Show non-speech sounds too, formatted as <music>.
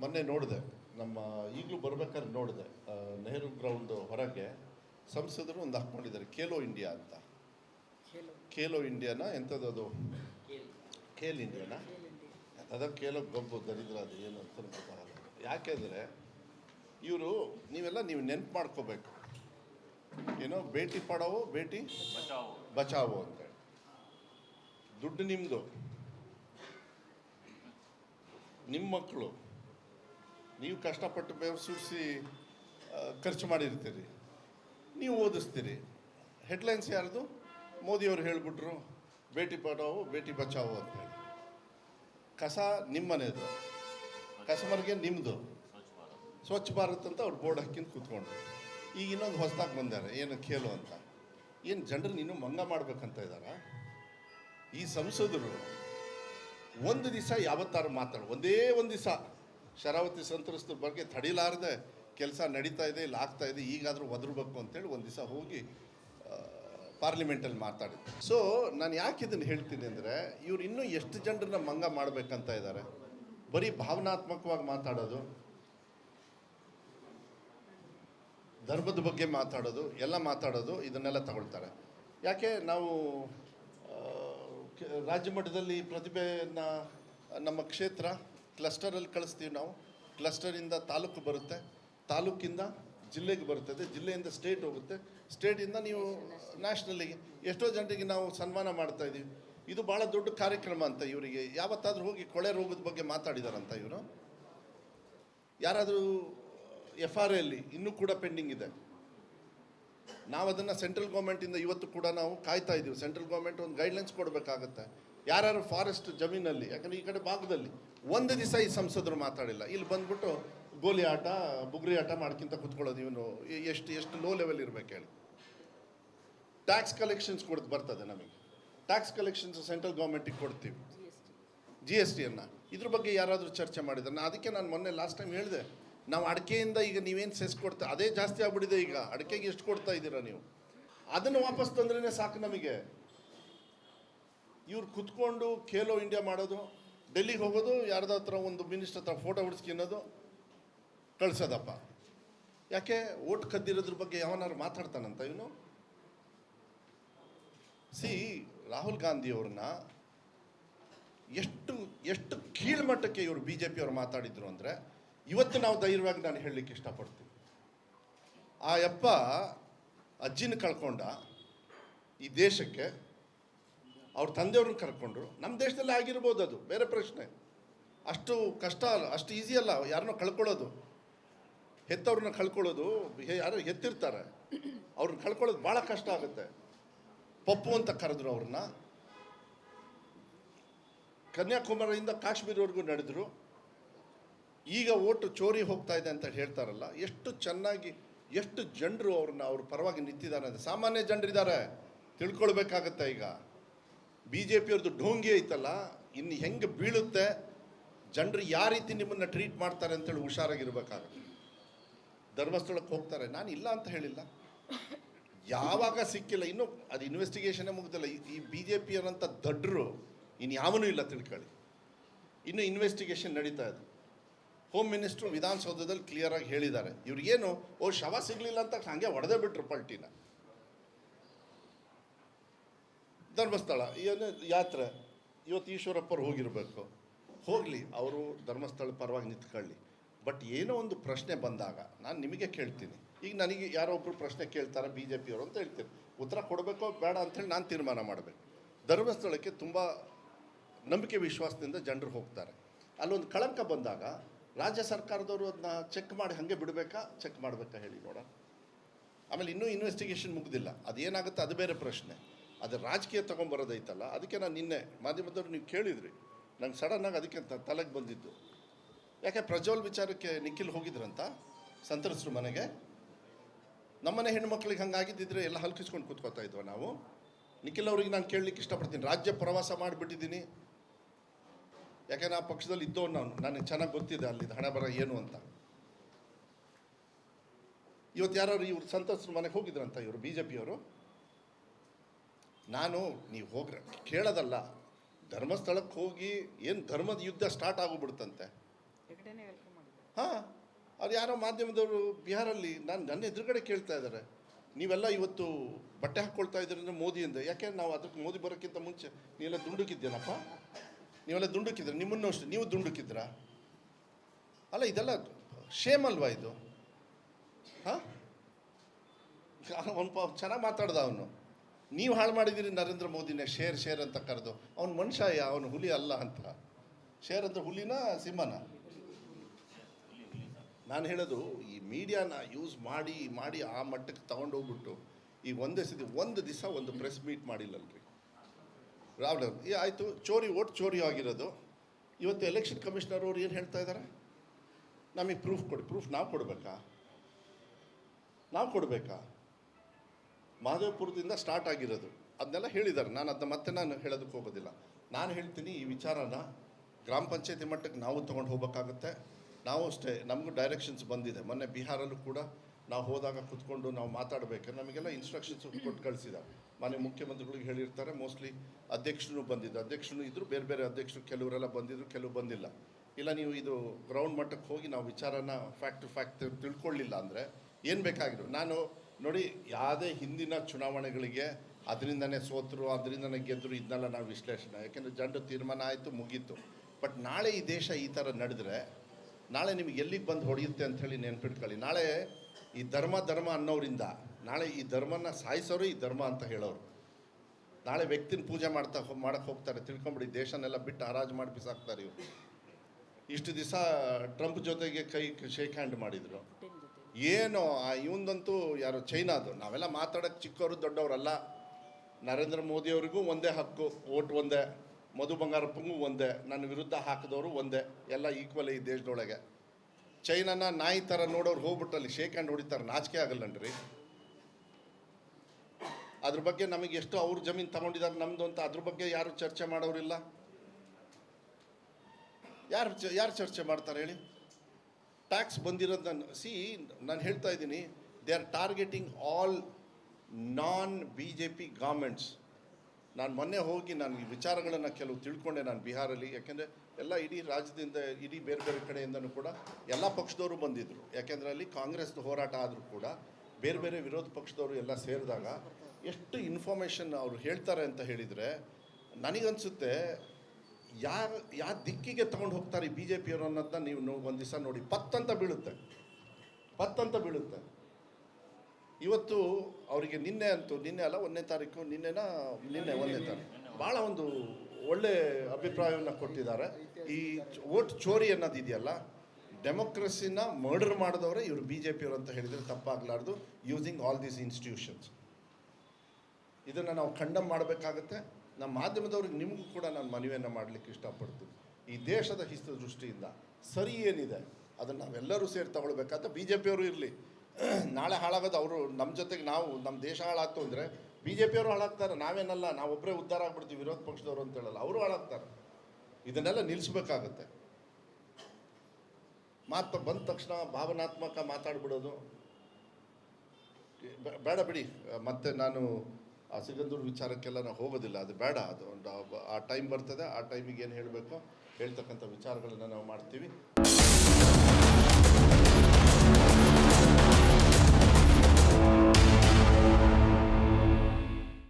ಮೊನ್ನೆ ನೋಡಿದೆ ನಮ್ಮ ಈಗಲೂ ಬರ್ಬೇಕಾದ್ರೆ ನೋಡಿದೆ ನೆಹರು ಗ್ರೌಂಡ್ ಹೊರಗೆ ಸಂಸದರು ಒಂದು ಹಾಕೊಂಡಿದ್ದಾರೆ ಖೇಲೋ ಇಂಡಿಯಾ ಅಂತ. ಖೇಲೋ. ಇಂಡಿಯಾನ ಎಂಥದ್ದು ಅದು? ಖೇಲ್. ಇಂಡಿಯಾನ? ಅದ ಕೇಳೋ ಗಬ್ಬು ದರಿದ್ರ ಅದು ಏನು ಅಂತ ಗೊತ್ತಾಗಲ್ಲ. ಯಾಕೆಂದರೆ ಇವರು ನೀವೆಲ್ಲ ನೀವು ನೆನ್ಪು ಮಾಡ್ಕೋಬೇಕು. ಏನೋ ಭೇಟಿ ಪಡಾವೋ ಭೇಟಿ? ಬಚಾವ್. ಬಚಾವೋ ಅಂತೇಳಿ ದುಡ್ಡು ನಿಮ್ಮದು ನಿಮ್ಮ ಮಕ್ಕಳು ನೀವು ಕಷ್ಟಪಟ್ಟು ಬೆವರು ಸುರಿಸಿ ಖರ್ಚು ಮಾಡಿರ್ತೀರಿ. ನೀವು ಓದಿಸ್ತೀರಿ. ಹೆಡ್ಲೈನ್ಸ್ ಯಾರ್ದು? ಮೋದಿಯವರು ಹೇಳಿಬಿಟ್ರು, ಬೇಟಿ ಪಡಾವೋ, ಬೇಟಿ ಅಂತ ಅಂತೇಳಿ ಕಸ ನಿಮ್ಮನೇದು. ಕಸ್ಟಮರ್ಗೆ ನಿಮ್ಮದು ಸ್ವಚ್ಛ ಭಾರತ್ ಅಂತ ಅವ್ರು ಬೋರ್ಡ್ ಹಾಕಿಂದು ಕೂತ್ಕೊಂಡ್ರು. ಈಗ ಇನ್ನೊಂದು ಹೊಸದಾಗಿ ಬಂದಾರೆ, ಏನು ಖೇಲು ಅಂತ. ಏನು ಜನರನ್ನ ಇನ್ನೂ ಮಂಗ ಮಾಡ್ಬೇಕಂತ ಇದ್ದಾರ? ಈ ಸಂಸದರು, ಒಂದು ದಿವಸ ಯಾವತ್ತಾರು ಮಾತಾಡು, ಒಂದೇ ಒಂದು ದಿವಸ. ಶರಾವತಿ ಸಂತ್ರಸ್ತರ ಬಗ್ಗೆ ತಡಿಲಾರದೆ ಕೆಲಸ ನಡೀತಾ ಇದೆ, ಇಲ್ಲ ಇದೆ, ಈಗಾದರೂ ಒದರ್ಬೇಕು ಅಂತೇಳಿ ಒಂದು ದಿವಸ ಹೋಗಿ ಪಾರ್ಲಿಮೆಂಟಲ್ಲಿ ಮಾತಾಡಿದ್ದೆ ಸೊ ನಾನು ಯಾಕೆ ಇದನ್ನು ಹೇಳ್ತೀನಿ ಅಂದರೆ, ಇವ್ರು ಇನ್ನೂ ಎಷ್ಟು ಜನರನ್ನ ಮಂಗ ಮಾಡಬೇಕಂತ ಇದ್ದಾರೆ ಬರೀ ಭಾವನಾತ್ಮಕವಾಗಿ ಮಾತಾಡೋದು, ಧರ್ಮದ ಬಗ್ಗೆ ಮಾತಾಡೋದು, ಎಲ್ಲ ಮಾತಾಡೋದು, ಇದನ್ನೆಲ್ಲ ತಗೊಳ್ತಾರೆ. ಯಾಕೆ ನಾವು ರಾಜ್ಯ ಮಟ್ಟದಲ್ಲಿ ಪ್ರತಿಭೆಯನ್ನು, ನಮ್ಮ ಕ್ಷೇತ್ರ ಕ್ಲಸ್ಟರಲ್ಲಿ ಕಳಿಸ್ತೀವಿ ನಾವು. ಕ್ಲಸ್ಟರಿಂದ ತಾಲೂಕು ಬರುತ್ತೆ. ತಾಲೂಕಿಂದ ಜಿಲ್ಲೆಗೆ ಬರ್ತದೆ ಜಿಲ್ಲೆಯಿಂದ ಸ್ಟೇಟ್ ಹೋಗುತ್ತೆ. ಸ್ಟೇಟಿಂದ ನೀವು ನ್ಯಾಷನಲ್ಲಿಗೆ ಎಷ್ಟೋ ಜನರಿಗೆ ನಾವು ಸನ್ಮಾನ ಮಾಡ್ತಾ ಇದ್ದೀವಿ. ಇದು ಭಾಳ ದೊಡ್ಡ ಕಾರ್ಯಕ್ರಮ ಅಂತ ಇವರಿಗೆ. ಯಾವತ್ತಾದರೂ ಹೋಗಿ ಕೊಳೆ ರೋಗದ ಬಗ್ಗೆ ಮಾತಾಡಿದಾರಂತ ಇವರು. ಯಾರಾದರೂ ಎಫ್ ಆರ್ ಎಲ್ಲಿ ಇನ್ನೂ ಕೂಡ ಪೆಂಡಿಂಗ್ ಇದೆ. ನಾವು ಅದನ್ನು ಸೆಂಟ್ರಲ್ ಗೌರ್ಮೆಂಟಿಂದ ಇವತ್ತು ಕೂಡ ನಾವು ಕಾಯ್ತಾ ಇದ್ದೀವಿ. ಸೆಂಟ್ರಲ್ ಗೌರ್ಮೆಂಟ್ ಒಂದು ಗೈಡ್ಲೈನ್ಸ್ ಕೊಡಬೇಕಾಗತ್ತೆ. ಯಾರ್ಯಾರು ಫಾರೆಸ್ಟ್ ಜಮೀನಲ್ಲಿ, ಯಾಕಂದ್ರೆ ಈ ಕಡೆ ಭಾಗದಲ್ಲಿ ಒಂದು ದಿವಸ ಈ ಸಂಸದರು ಮಾತಾಡಿಲ್ಲ. ಇಲ್ಲಿ ಬಂದ್ಬಿಟ್ಟು ಗೋಲಿ ಆಟ, ಬುಗ್ರಿ ಆಟ ಮಾಡ್ಕಿಂತ ಕುತ್ಕೊಳ್ಳೋದು ಇವನು. ಎಷ್ಟು ಎಷ್ಟು ಲೋ ಲೆವೆಲ್ ಇರ್ಬೇಕು ಹೇಳಿ. ಟ್ಯಾಕ್ಸ್ ಕಲೆಕ್ಷನ್ಸ್ ಕೊಡ್ತು ಬರ್ತದೆ ನಮಗೆ. ಟ್ಯಾಕ್ಸ್ ಕಲೆಕ್ಷನ್ಸ್ ಸೆಂಟ್ರಲ್ ಗೌರ್ಮೆಂಟಿಗೆ ಕೊಡ್ತೀವಿ. ಜಿ ಎಸ್ ಟಿಯನ್ನು ಇದ್ರ ಬಗ್ಗೆ ಯಾರಾದರೂ ಚರ್ಚೆ ಮಾಡಿದ್ದಾರೆ ನಾ ಅದಕ್ಕೆ ನಾನು ಮೊನ್ನೆ ಲಾಸ್ಟ್ ಟೈಮ್ ಹೇಳಿದೆ, ನಾವು ಅಡಿಕೆಯಿಂದ ಈಗ ನೀವೇನು ಸೆಸ್ ಕೊಡ್ತಾ, ಅದೇ ಜಾಸ್ತಿ ಆಗ್ಬಿಟ್ಟಿದೆ ಈಗ. ಅಡಿಕೆಗೆ ಎಷ್ಟು ಕೊಡ್ತಾ ಇದ್ದೀರಾ ನೀವು? ಅದನ್ನು ವಾಪಸ್ ತಂದ್ರೇ ಸಾಕು ನಮಗೆ. ಇವ್ರು ಕುತ್ಕೊಂಡು ಖೇಲೋ ಇಂಡಿಯಾ ಮಾಡೋದು, ಡೆಲ್ಲಿಗೆ ಹೋಗೋದು, ಯಾರ್ದ ಹತ್ರ ಒಂದು ಮಿನಿಸ್ಟರ್ ಹತ್ರ ಫೋಟೋ ಹೊಡ್ಸ್ಕಿನ್ನೋದು ಕಳ್ಸೋದಪ್ಪ. ಯಾಕೆ? ಓಟ್ ಕದ್ದಿರೋದ್ರ ಬಗ್ಗೆ ಯಾವನಾರು ಮಾತಾಡ್ತಾನಂತ ಇವನು? ಸಿ, ರಾಹುಲ್ ಗಾಂಧಿ ಅವ್ರನ್ನ ಎಷ್ಟು ಎಷ್ಟು ಕೀಳ್ಮಟ್ಟಕ್ಕೆ ಇವರು ಬಿ ಜೆ ಪಿಯವ್ರು ಮಾತಾಡಿದ್ರು ಅಂದರೆ, ಇವತ್ತು ನಾವು ಧೈರ್ಯವಾಗಿ ನಾನು ಹೇಳಲಿಕ್ಕೆ ಇಷ್ಟಪಡ್ತೀನಿ. ಆ ಅಪ್ಪ ಅಜ್ಜಿನ ಕಳ್ಕೊಂಡ ಈ ದೇಶಕ್ಕೆ ಅವ್ರ ತಂದೆಯವ್ರನ್ನ ಕರ್ಕೊಂಡ್ರು. ನಮ್ಮ ದೇಶದಲ್ಲಿ ಆಗಿರ್ಬೋದು ಅದು, ಬೇರೆ ಪ್ರಶ್ನೆ. ಅಷ್ಟು ಕಷ್ಟ ಅಲ್ಲ, ಅಷ್ಟು ಈಸಿ ಅಲ್ಲ, ಯಾರನ್ನೋ ಕಳ್ಕೊಳ್ಳೋದು. ಹೆತ್ತವ್ರನ್ನ ಕಳ್ಕೊಳ್ಳೋದು ಯಾರು ಎತ್ತಿರ್ತಾರೆ ಅವ್ರನ್ನ ಕಳ್ಕೊಳ್ಳೋದು ಭಾಳ ಕಷ್ಟ ಆಗುತ್ತೆ. ಪಪ್ಪು ಅಂತ ಕರೆದ್ರು ಅವ್ರನ್ನ. ಕನ್ಯಾಕುಮಾರಿಯಿಂದ ಕಾಶ್ಮೀರವರೆಗೂ ನಡೆದ್ರು. ಈಗ ಓಟು ಚೋರಿ ಹೋಗ್ತಾ ಇದೆ ಅಂತ ಹೇಳ್ತಾರಲ್ಲ, ಎಷ್ಟು ಚೆನ್ನಾಗಿ, ಎಷ್ಟು ಜನರು ಅವ್ರನ್ನ ಅವ್ರ ಪರವಾಗಿ ನಿಂತಿದ್ದಾರೆ ಅಂತ. ಸಾಮಾನ್ಯ ಜನರಿದ್ದಾರೆ. ತಿಳ್ಕೊಳ್ಬೇಕಾಗತ್ತೆ ಈಗ. ಬಿ ಜೆ ಪಿಯವ್ರದ್ದು ಢೋಂಗಿ ಐತಲ್ಲ, ಇನ್ನು ಹೆಂಗೆ ಬೀಳುತ್ತೆ, ಜನರು ಯಾವ ರೀತಿ ನಿಮ್ಮನ್ನು ಟ್ರೀಟ್ ಮಾಡ್ತಾರೆ ಅಂತೇಳಿ ಹುಷಾರಾಗಿರ್ಬೇಕಾಗತ್ತೆ. ಧರ್ಮಸ್ಥಳಕ್ಕೆ ಹೋಗ್ತಾರೆ. ನಾನು ಇಲ್ಲ ಅಂತ ಹೇಳಿಲ್ಲ. ಯಾವಾಗ ಸಿಕ್ಕಿಲ್ಲ, ಇನ್ನೂ ಅದು ಇನ್ವೆಸ್ಟಿಗೇಷನೇ ಮುಗ್ದಿಲ್ಲ. ಈ- ಬಿ ಜೆ ಪಿಯವರಂಥ ದಡ್ರು ಇನ್ನು ಯಾವನೂ ಇಲ್ಲ ತಿಳ್ಕೊಳ್ಳಿ. ಇನ್ನು ಇನ್ವೆಸ್ಟಿಗೇಷನ್ ನಡೀತಾ ಇದೆ. ಹೋಮ್ ಮಿನಿಸ್ಟ್ರು ವಿಧಾನಸೌಧದಲ್ಲಿ ಕ್ಲಿಯರಾಗಿ ಹೇಳಿದ್ದಾರೆ. ಇವ್ರಿಗೇನು, ಓ, ಶವ ಸಿಗಲಿಲ್ಲ ಅಂತ ಹಾಗೆ ಹೊಡೆದೇ ಬಿಟ್ರು ಪಲ್ಟಿನ. ಧರ್ಮಸ್ಥಳ ಏನು ಯಾತ್ರೆ, ಇವತ್ತು ಈಶ್ವರಪ್ಪರು ಹೋಗಿರಬೇಕು. ಹೋಗಲಿ, ಅವರು ಧರ್ಮಸ್ಥಳ ಪರವಾಗಿ ನಿಂತ್ಕೊಳ್ಳಿ. ಬಟ್ ಏನೋ ಒಂದು ಪ್ರಶ್ನೆ ಬಂದಾಗ, ನಾನು ನಿಮಗೆ ಕೇಳ್ತೀನಿ. ಈಗ ನನಗೆ ಯಾರೋ ಒಬ್ಬರು ಪ್ರಶ್ನೆ ಕೇಳ್ತಾರೆ ಬಿ ಜೆ ಪಿಯವರು ಅಂತ ಹೇಳ್ತೀನಿ. ಉತ್ತರ ಕೊಡಬೇಕೋ ಬೇಡ ಅಂಥೇಳಿ ನಾನು ತೀರ್ಮಾನ ಮಾಡಬೇಕು. ಧರ್ಮಸ್ಥಳಕ್ಕೆ ತುಂಬ ನಂಬಿಕೆ, ವಿಶ್ವಾಸದಿಂದ ಜನರು ಹೋಗ್ತಾರೆ. ಅಲ್ಲೊಂದು ಕಳಂಕ ಬಂದಾಗ, ರಾಜ್ಯ ಸರ್ಕಾರದವರು ಅದನ್ನ ಚೆಕ್ ಮಾಡಿ ಹಾಗೆ ಬಿಡಬೇಕಾ? ಚೆಕ್ ಮಾಡಬೇಕಾ ಹೇಳಿ ನೋಡೋಣ. ಆಮೇಲೆ ಇನ್ನೂ ಇನ್ವೆಸ್ಟಿಗೇಷನ್ ಮುಗ್ದಿಲ್ಲ. ಅದೇನಾಗುತ್ತೆ? ಅದು ಬೇರೆ ಪ್ರಶ್ನೆ. ಅದು ರಾಜಕೀಯ ತೊಗೊಂಬರೋದೈತಲ್ಲ, ಅದಕ್ಕೆ ನಾನು ನಿನ್ನೆ ಮಾಧ್ಯಮದವ್ರು ನೀವು ಕೇಳಿದ್ರಿ. ನಂಗೆ ಸಡನ್ನಾಗಿ ಅದಕ್ಕೆ ತಲೆಗೆ ಬಂದಿದ್ದು. ಯಾಕೆ ಪ್ರಜ್ವಲ್ ವಿಚಾರಕ್ಕೆ ನಿಖಿಲ್ ಹೋಗಿದ್ರಂತ? ಸಂತ್ರಸ್ತರು ಮನೆಗೆ? ನಮ್ಮನೆ ಹೆಣ್ಮಕ್ಳಿಗೆ ಹಂಗಾಗಿದ್ದಿದ್ರೆ ಎಲ್ಲ ಹಲ್ಕಿಸ್ಕೊಂಡು ಕೂತ್ಕೋತಾ ಇದ್ವ ನಾವು? ನಿಖಿಲ್ ಅವ್ರಿಗೆ ನಾನು ಕೇಳಲಿಕ್ಕೆ ಇಷ್ಟಪಡ್ತೀನಿ. ರಾಜ್ಯ ಪ್ರವಾಸ ಮಾಡಿಬಿಟ್ಟಿದ್ದೀನಿ. ಯಾಕೆ ನಾ ಪಕ್ಷದಲ್ಲಿ ಇದ್ದೋ ನಾನು. ನನಗೆ ಚೆನ್ನಾಗಿ ಗೊತ್ತಿದೆ ಅಲ್ಲಿ ಹಣ ಬರ ಏನು ಅಂತ. ಇವತ್ತು ಯಾರು ಇವ್ರು ಸಂತಸ್ತ್ರ ಮನೆಗೆ ಹೋಗಿದ್ರಂತ ಇವರು, ಬಿ ಜೆ ಪಿಯವರು ನಾನು ನೀವು ಹೋಗ್ರ ಕೇಳೋದಲ್ಲ. ಧರ್ಮಸ್ಥಳಕ್ಕೆ ಹೋಗಿ ಏನು ಧರ್ಮದ ಯುದ್ಧ ಸ್ಟಾರ್ಟ್ ಆಗೋಗ್ಬಿಡ್ತಂತೆ? ಹಾಂ ಅವ್ರು ಯಾರೋ ಮಾಧ್ಯಮದವರು ಬಿಹಾರಲ್ಲಿ ನಾನು ನನ್ನ ಎದುರುಗಡೆ ಕೇಳ್ತಾ ಇದ್ದಾರೆ ನೀವೆಲ್ಲ ಇವತ್ತು ಬಟ್ಟೆ ಹಾಕ್ಕೊಳ್ತಾ ಇದ್ದೀರಂದ್ರೆ ಮೋದಿಯಿಂದ. ಯಾಕೆ ನಾವು ಅದಕ್ಕೆ ಮೋದಿ ಬರೋಕ್ಕಿಂತ ಮುಂಚೆ ನೀವೆಲ್ಲ ದುಂಡುಕಿದ್ದೇನಪ್ಪ ನೀವೆಲ್ಲ ದುಂಡುಕಿದ್ರೆ ನಿಮ್ಮನ್ನು ಅಷ್ಟೇ ನೀವು ದುಂಡುಕಿದ್ರಾ ಅಲ್ಲ ಇದೆಲ್ಲ ಶೇಮ್ ಅಲ್ವಾ ಇದು? ಹಾಂ? <laughs> ಅವನು ಚೆನ್ನಾಗಿ ಮಾತಾಡ್ದ ಅವನು. ನೀವು ಹಾಳು ಮಾಡಿದ್ದೀರಿ ನರೇಂದ್ರ ಮೋದಿನ, ಶೇರ್ ಶೇರ್ ಅಂತ ಕರೆದು. ಅವನು ಮನುಷ್ಯ, ಅವನು ಹುಲಿ ಅಲ್ಲ ಅಂತ. ಶೇರ್ ಅಂದ್ರೆ ಹುಲಿನ, ಸಿಂಹನ? ನಾನು ಹೇಳೋದು, ಈ ಮೀಡಿಯಾನ ಯೂಸ್ ಮಾಡಿ ಮಾಡಿ ಆ ಮಟ್ಟಕ್ಕೆ ತಗೊಂಡೋಗ್ಬಿಟ್ಟು ಈ ಒಂದೇ ಸತಿ ಒಂದು ದಿವಸ ಒಂದು ಪ್ರೆಸ್ ಮೀಟ್ ಮಾಡಿಲ್ಲಲ್ರಿ. ರಾಹುಲ್ ಏ, ಆಯಿತು, ಚೋರಿ ಓಟ್ ಚೋರಿ ಆಗಿರೋದು. ಇವತ್ತು ಎಲೆಕ್ಷನ್ ಕಮಿಷನರ್ ಅವ್ರು ಏನು ಹೇಳ್ತಾ ಇದ್ದಾರೆ ನಮಗೆ ಪ್ರೂಫ್ ಕೊಡಿ ಪ್ರೂಫ್ ನಾವು ಕೊಡಬೇಕಾ? ನಾವು ಕೊಡಬೇಕಾ? ಮಹದೇವಪುರದಿಂದ ಸ್ಟಾರ್ಟ್ ಆಗಿರೋದು. ಅದನ್ನೆಲ್ಲ ಹೇಳಿದ್ದಾರೆ. ನಾನು ಅದನ್ನ ಮತ್ತೆ ನಾನು ಹೇಳೋದಕ್ಕೆ ಹೋಗೋದಿಲ್ಲ. ನಾನು ಹೇಳ್ತೀನಿ ಈ ವಿಚಾರನ ಗ್ರಾಮ ಪಂಚಾಯತಿ ಮಟ್ಟಕ್ಕೆ ನಾವು ತೊಗೊಂಡು ಹೋಗಬೇಕಾಗುತ್ತೆ. ನಾವು ಅಷ್ಟೇ, ನಮಗೂ ಡೈರೆಕ್ಷನ್ಸ್ ಬಂದಿದೆ. ಮೊನ್ನೆ ಬಿಹಾರಲ್ಲೂ ಕೂಡ ನಾವು ಹೋದಾಗ ಕುತ್ಕೊಂಡು ನಾವು ಮಾತಾಡಬೇಕು. ನಮಗೆಲ್ಲ ಇನ್ಸ್ಟ್ರಕ್ಷನ್ಸ್ ಕೊಟ್ಟು ಕಳಿಸಿದ್ದಾರೆ. ಮನೆ ಮುಖ್ಯಮಂತ್ರಿಗಳಿಗೆ ಹೇಳಿರ್ತಾರೆ. ಮೋಸ್ಟ್ಲಿ ಅಧ್ಯಕ್ಷರು ಬಂದಿದ್ದು ಅಧ್ಯಕ್ಷರು ಇದ್ದರು ಬೇರೆ ಬೇರೆ ಅಧ್ಯಕ್ಷರು ಕೆಲವರೆಲ್ಲ ಬಂದಿದ್ರು, ಕೆಲವು ಬಂದಿಲ್ಲ. ಇಲ್ಲ, ನೀವು ಇದು ಗ್ರೌಂಡ್ ಮಟ್ಟಕ್ಕೆ ಹೋಗಿ ನಾವು ವಿಚಾರನ ಫ್ಯಾಕ್ಟ್ ಟು ಫ್ಯಾಕ್ಟ್ ತಿಳ್ಕೊಳ್ಳಿಲ್ಲ ಅಂದರೆ ಏನು ಬೇಕಾಗಿರೋ ನಾನು ನೋಡಿ, ಯಾವುದೇ ಹಿಂದಿನ ಚುನಾವಣೆಗಳಿಗೆ ಅದರಿಂದನೇ ಸೋತರು, ಅದರಿಂದನೇ ಗೆದ್ದರು ಇದನ್ನೆಲ್ಲ ನಾವು ವಿಶ್ಲೇಷಣೆ. ಯಾಕೆಂದರೆ ಜಂಡು ತೀರ್ಮಾನ ಆಯಿತು, ಮುಗೀತು. ಬಟ್ ನಾಳೆ ಈ ದೇಶ ಈ ಥರ ನಡೆದ್ರೆ, ನಾಳೆ ನಿಮಗೆ ಎಲ್ಲಿಗೆ ಬಂದು ಹೊಡೆಯುತ್ತೆ ಅಂಥೇಳಿ ನೆನ್ಪಿಟ್ಕೊಳ್ಳಿ. ನಾಳೆ ಈ ಧರ್ಮ ಧರ್ಮ ಅನ್ನೋರಿಂದ, ನಾಳೆ ಈ ಧರ್ಮನ ಸಾಯಿಸೋರು ಈ ಧರ್ಮ ಅಂತ ಹೇಳೋರು. ನಾಳೆ ವ್ಯಕ್ತಿನ ಪೂಜೆ ಮಾಡ್ತಾ ಹೋಗಿ ಮಾಡಕ್ಕೆ ಹೋಗ್ತಾರೆ. ತಿಳ್ಕೊಂಬಿಡಿ, ದೇಶನೆಲ್ಲ ಬಿಟ್ಟು ಹರಾಜು ಮಾಡಿ ಬಿಸಾಕ್ತಾರೆ ಇವರು. ಇಷ್ಟು ದಿವಸ ಟ್ರಂಪ್ ಜೊತೆಗೆ ಕೈ ಶೇಕ್ ಹ್ಯಾಂಡ್ ಮಾಡಿದರು. ಏನೋ ಇವಂದಂತೂ ಯಾರು ಚೈನಾದು ನಾವೆಲ್ಲ ಮಾತಾಡೋಕ್ಕೆ ಚಿಕ್ಕವರು ದೊಡ್ಡವರಲ್ಲ. ನರೇಂದ್ರ ಮೋದಿಯವರಿಗೂ ಒಂದೇ ಹಕ್ಕು ಓಟ್ ಒಂದೇ. ಮಧು ಬಂಗಾರಪ್ಪಂಗೂ ಒಂದೇ. ನನ್ನ ವಿರುದ್ಧ ಹಾಕಿದವರು ಒಂದೇ. ಎಲ್ಲ ಈಕ್ವಲ್ ಈ ದೇಶದೊಳಗೆ. ಚೈನಾನ ನಾಯಿ ಥರ ನೋಡೋರು ಹೋಗ್ಬಿಟ್ಟು ಅಲ್ಲಿ ಶೇಕ್ ಹ್ಯಾಂಡ್ ಹೊಡಿತಾರೆ. ನಾಚಿಕೆ ಆಗಲ್ಲನ್ರಿ. ಅದ್ರ ಬಗ್ಗೆ ನಮಗೆ ಎಷ್ಟು ಅವ್ರ ಜಮೀನು ತಗೊಂಡಿದ್ದಾರೆ ನಮ್ಮದು ಅಂತ ಅದ್ರ ಬಗ್ಗೆ ಯಾರು ಚರ್ಚೆ ಮಾಡೋರಿಲ್ಲ. ಯಾರು ಯಾರು ಚರ್ಚೆ ಮಾಡ್ತಾರೆ ಹೇಳಿ? ಟ್ಯಾಕ್ಸ್ ಬಂದಿರೋದನ್ನು ಸಿ ನಾನು ಹೇಳ್ತಾ ಇದ್ದೀನಿ they are targeting all non B J P garments ನಾನು ಮೊನ್ನೆ ಹೋಗಿ ನಾನು ಈ ವಿಚಾರಗಳನ್ನು ಕೆಲವು ತಿಳ್ಕೊಂಡೆ ನಾನು ಬಿಹಾರಲ್ಲಿ, ಯಾಕೆಂದರೆ ಎಲ್ಲ ಇಡೀ ರಾಜ್ಯದಿಂದ, ಇಡೀ ಬೇರೆ ಬೇರೆ ಕಡೆಯಿಂದನೂ ಕೂಡ ಎಲ್ಲ ಪಕ್ಷದವರು ಬಂದಿದ್ದರು ಯಾಕೆಂದರೆ ಅಲ್ಲಿ ಕಾಂಗ್ರೆಸ್ದು ಹೋರಾಟ ಆದರೂ ಕೂಡ ಬೇರೆ ಬೇರೆ ವಿರೋಧ ಪಕ್ಷದವರು ಎಲ್ಲ ಸೇರಿದಾಗ ಎಷ್ಟು ಇನ್ಫಾರ್ಮೇಷನ್ ಅವರು ಹೇಳ್ತಾರೆ ಅಂತ ಹೇಳಿದರೆ, ನನಗನ್ಸುತ್ತೆ ಯಾವ ಯಾವ ದಿಕ್ಕಿಗೆ ತಗೊಂಡು ಹೋಗ್ತಾರೆ ಬಿ ಜೆ ಪಿಯವರು ಅನ್ನೋದನ್ನ ನೀವು ಒಂದು ದಿವಸ ನೋಡಿ. ಪತ್ತಂತ ಬೀಳುತ್ತೆ. ಪತ್ತಂತ ಬೀಳುತ್ತೆ. ಇವತ್ತು ಅವರಿಗೆ ನಿನ್ನೆ ಅಂತೂ, ನಿನ್ನೆ ಅಲ್ಲ, ಒಂದನೇ ತಾರೀಕು, ನಿನ್ನೆನ, ನಿನ್ನೆ ಒಂದನೇ ತಾರೀಕು. ಭಾಳ ಒಂದು ಒಳ್ಳೆ ಅಭಿಪ್ರಾಯವನ್ನು ಕೊಟ್ಟಿದ್ದಾರೆ. ಈ ಓಟ್ ಚೋರಿ ಅನ್ನೋದು ಇದೆಯಲ್ಲ, ಡೆಮೋಕ್ರಸಿನ ಮರ್ಡರ್ ಮಾಡಿದವರೇ ಇವರು ಬಿ ಜೆ ಪಿಯವರು ಅಂತ ಹೇಳಿದರೆ ತಪ್ಪಾಗಲಾರ್ದು ಯೂಸಿಂಗ್ ಆಲ್ ದೀಸ್ ಇನ್ಸ್ಟಿಟ್ಯೂಷನ್ಸ್ ಇದನ್ನು ನಾವು ಖಂಡಮ್ ಮಾಡಬೇಕಾಗತ್ತೆ. ನಮ್ಮ ಮಾಧ್ಯಮದವ್ರಿಗೆ ನಿಮಗೂ ಕೂಡ ನಾನು ಮನವಿಯನ್ನು ಮಾಡಲಿಕ್ಕೆ ಇಷ್ಟಪಡ್ತೀನಿ. ಈ ದೇಶದ ಹಿತ ದೃಷ್ಟಿಯಿಂದ ಸರಿ ಏನಿದೆ, ಅದನ್ನು ನಾವೆಲ್ಲರೂ ಸೇರಿ ತಗೊಳ್ಬೇಕಂತ ಬಿ ಜೆ ಪಿಯವರು ಇರಲಿ. ನಾಳೆ ಹಾಳಾಗೋದು ಅವರು ನಮ್ಮ ಜೊತೆಗೆ ನಾವು ನಮ್ಮ ದೇಶ ಹಾಳಾಗ್ತು ಅಂದರೆ ಬಿ ಜೆ ಪಿಯವರು ಹಾಳಾಗ್ತಾರೆ, ನಾವೇನಲ್ಲ ನಾವೊಬ್ಬರೇ ಉದ್ಧಾರ ಆಗ್ಬಿಡ್ತೀವಿ, ವಿರೋಧ ಪಕ್ಷದವರು ಅಂತ ಹೇಳಲ್ಲ, ಅವರು ಹಾಳಾಗ್ತಾರೆ. ಇದನ್ನೆಲ್ಲ ನಿಲ್ಲಿಸ್ಬೇಕಾಗತ್ತೆ ಮಾತು ಬಂದ ತಕ್ಷಣ ಭಾವನಾತ್ಮಕ ಮಾತಾಡ್ಬಿಡೋದು. ಬೇಡ ಬಿಡಿ, ಮತ್ತೆ ನಾನು ಆ ಸಿಗಂದೂರು ವಿಚಾರಕ್ಕೆಲ್ಲ ನಾವು ಹೋಗೋದಿಲ್ಲ, ಅದು ಬೇಡ, ಅದು ಒಂದು ಆ- ಟೈಮ್ ಬರ್ತದೆ, ಆ ಟೈಮಿಗೆ ಏನು ಹೇಳಬೇಕು? ಹೇಳ್ತಕ್ಕಂಥ ವಿಚಾರಗಳನ್ನು ನಾವು ಮಾಡ್ತೀವಿ.